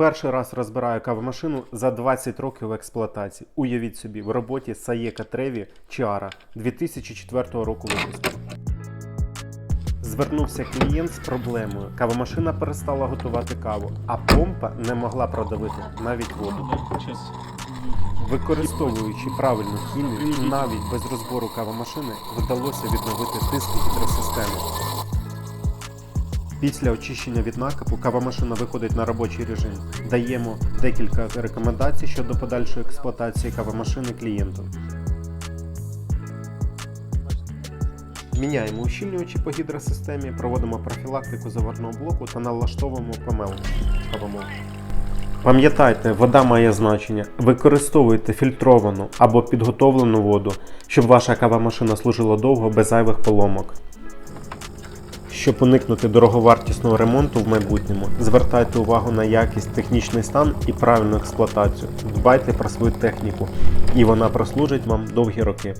Перший раз розбираю кавомашину за 20 років експлуатації. Уявіть собі, в роботі Саєка Треві Чиара 2004 року випуску. Звернувся клієнт з проблемою. Кавомашина перестала готувати каву, а помпа не могла продавити навіть воду. Використовуючи правильну хімію, навіть без розбору кавомашини вдалося відновити тиск гідросистеми. Після очищення від накипу кавомашина виходить на робочий режим. Даємо декілька рекомендацій щодо подальшої експлуатації кавомашини клієнту. Міняємо ущільнювачі по гідросистемі, проводимо профілактику заварного блоку та налаштовуємо помилку. Пам'ятайте, вода має значення. Використовуйте фільтровану або підготовлену воду, щоб ваша кавомашина служила довго без зайвих поломок. Щоб уникнути дороговартісного ремонту в майбутньому, звертайте увагу на якість, технічний стан і правильну експлуатацію. Дбайте про свою техніку, і вона прослужить вам довгі роки.